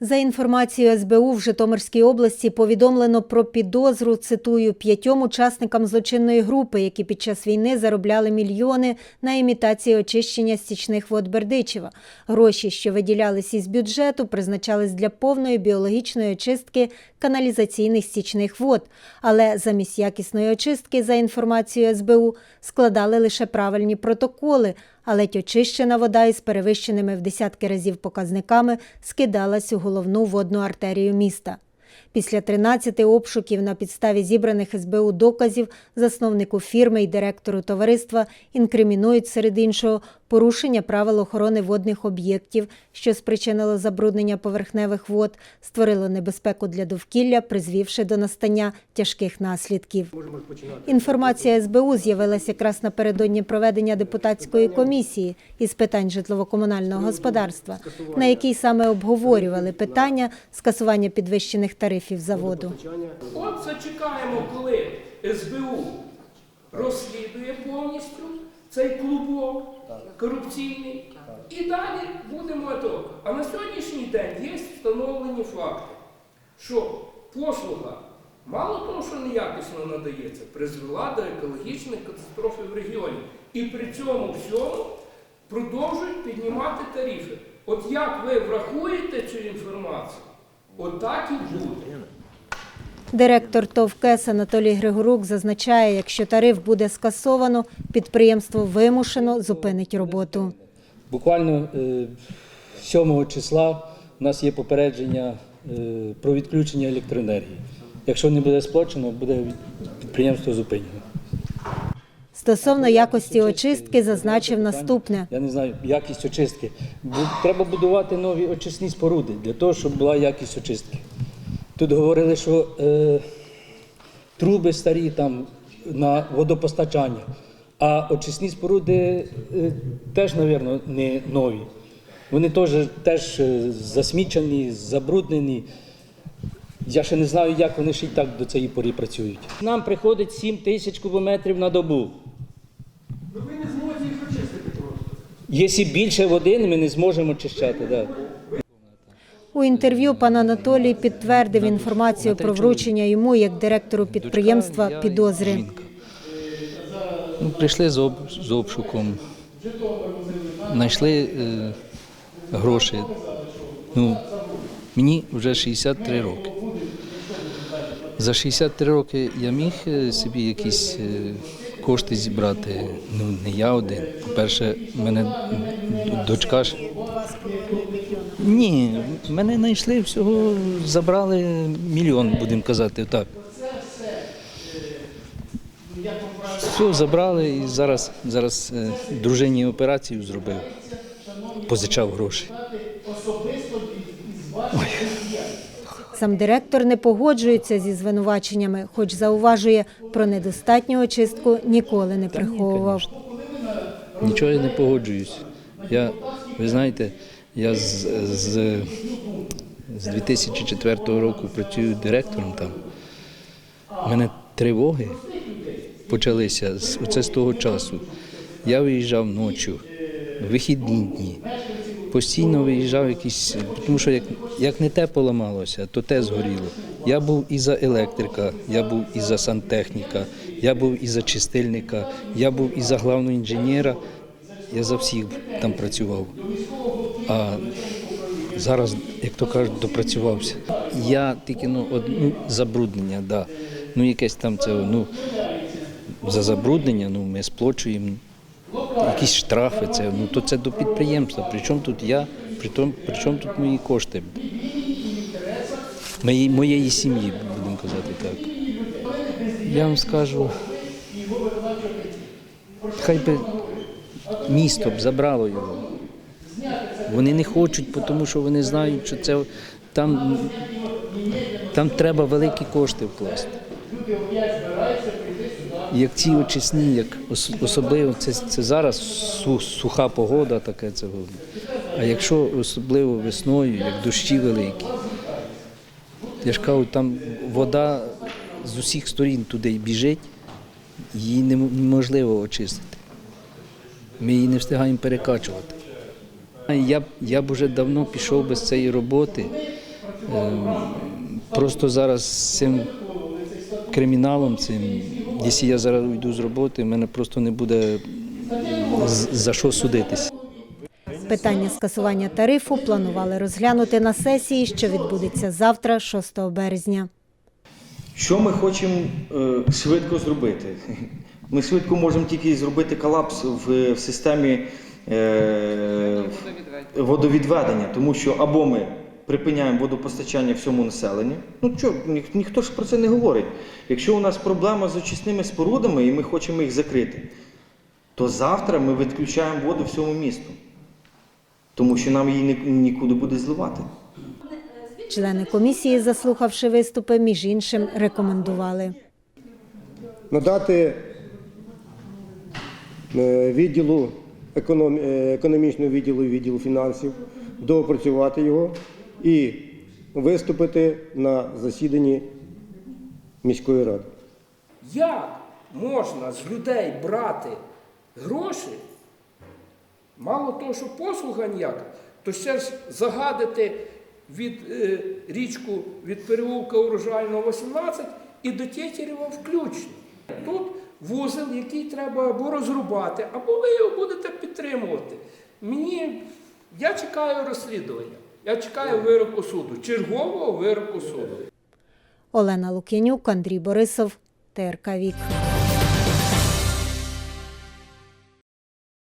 За інформацією СБУ в Житомирській області повідомлено про підозру, цитую, п'ятьом учасникам злочинної групи, які під час війни заробляли мільйони на імітації очищення стічних вод Бердичева. Гроші, що виділялись із бюджету, призначались для повної біологічної очистки каналізаційних стічних вод. Але замість якісної очистки, за інформацією СБУ, складали лише правильні протоколи, а ледь очищена вода із перевищеними в десятки разів показниками скидалась у головну водну артерію міста. Після 13 обшуків на підставі зібраних СБУ доказів засновнику фірми і директору товариства інкримінують серед іншого порушення правил охорони водних об'єктів, що спричинило забруднення поверхневих вод, створило небезпеку для довкілля, призвівши до настання тяжких наслідків. Інформація СБУ з'явилася якраз напередодні проведення депутатської комісії із питань житлово-комунального господарства, на якій саме обговорювали питання скасування підвищених тарифів за воду. От зачекаємо, коли СБУ розслідує повністю цей клубок корупційний. І далі будемо то. А на сьогоднішній день є встановлені факти, що послуга, мало того, що неякісно надається, призвела до екологічної катастрофи в регіоні. І при цьому всьому продовжують піднімати тарифи. От як ви врахуєте цю інформацію, от так і буде. Директор ТОВ КЕС Анатолій Григорук зазначає, якщо тариф буде скасовано, підприємство вимушено зупинить роботу. Буквально е, 7 числа у нас є попередження е, про відключення електроенергії. Якщо не буде сплачено, буде від- підприємство зупинено. Стосовно якості очистки зазначив наступне. Я не знаю, якість очистки. Треба будувати нові очисні споруди для того, щоб була якість очистки. Тут говорили, що е, труби старі там на водопостачання, а очисні споруди е, теж, мабуть, не нові. Вони теж, теж е, засмічені, забруднені. Я ще не знаю, як вони ще й так до цієї пори працюють. Нам приходить 7 тисяч кубометрів на добу. Якщо більше води, ми не зможемо очищати. Да. У інтерв'ю пан Анатолій підтвердив інформацію про вручення йому як директору підприємства підозри. Ну, прийшли з, об, з обшуком, знайшли е, гроші. Ну, мені вже 63 роки. За 63 роки я міг е, собі якісь е, кошти зібрати. Ну, не я один. По-перше, в мене дочка ж. Ні, мене знайшли всього, забрали мільйон, будемо казати, так. Все, забрали і зараз, зараз е, дружині операцію зробив, позичав гроші. Сам директор не погоджується зі звинуваченнями, хоч зауважує, про недостатню очистку ніколи не приховував. Нічого я не погоджуюсь. Я, ви знаєте, я з, з, з 2004 року працюю директором там. У мене тривоги почалися з, оце з того часу. Я виїжджав ночі, вихідні дні. Постійно виїжджав якісь, тому що як, як не те поламалося, то те згоріло. Я був і за електрика, я був і за сантехніка, я був і за чистильника, я був і за главного інженера, я за всіх там працював. А зараз, як то кажуть, допрацювався. Я тільки ну, од, ну, забруднення, да. Ну, якесь там це, ну, за забруднення, ну, ми сплачуємо якісь штрафи, це, ну, то це до підприємства. Причому тут я, при тому, чому тут мої кошти? Моєї, моєї сім'ї, будемо казати так. Я вам скажу, хай би місто б забрало його. Вони не хочуть, тому що вони знають, що це там, там треба великі кошти вкласти. Як ці очисні, як особливо це, це зараз суха погода, таке це. головне. А якщо особливо весною, як дощі великі, я ж кажу, там вода з усіх сторін туди біжить, її неможливо очистити. Ми її не встигаємо перекачувати. Я, б- я б уже давно пішов без цієї роботи, Просто зараз з цим криміналом, цим, якщо я зараз уйду з роботи, в мене просто не буде за що судитись. Питання скасування тарифу планували розглянути на сесії, що відбудеться завтра, 6 березня. Що ми хочемо е, швидко зробити? Ми швидко можемо тільки зробити колапс в, в системі е, водовідведення, тому що або ми припиняємо водопостачання всьому населенню. Ну що, ні, ніхто ж про це не говорить. Якщо у нас проблема з очисними спорудами і ми хочемо їх закрити, то завтра ми відключаємо воду всьому місту, тому що нам її нікуди буде зливати. Члени комісії, заслухавши виступи, між іншим рекомендували. надати е, відділу е, економічного відділу і відділу фінансів, доопрацювати його і виступити на засіданні міської ради. Як можна з людей брати гроші? Мало того, що послуга ніяка, то ще ж загадити від е, річку від переулка урожайного 18 і до Тєтєрєва включно. Тут вузол, який треба або розрубати, або ви його будете підтримувати. Мені я чекаю розслідування. Я чекаю вироку суду, чергового вироку суду. Олена Лук'янюк, Андрій Борисов, ТРК Вік.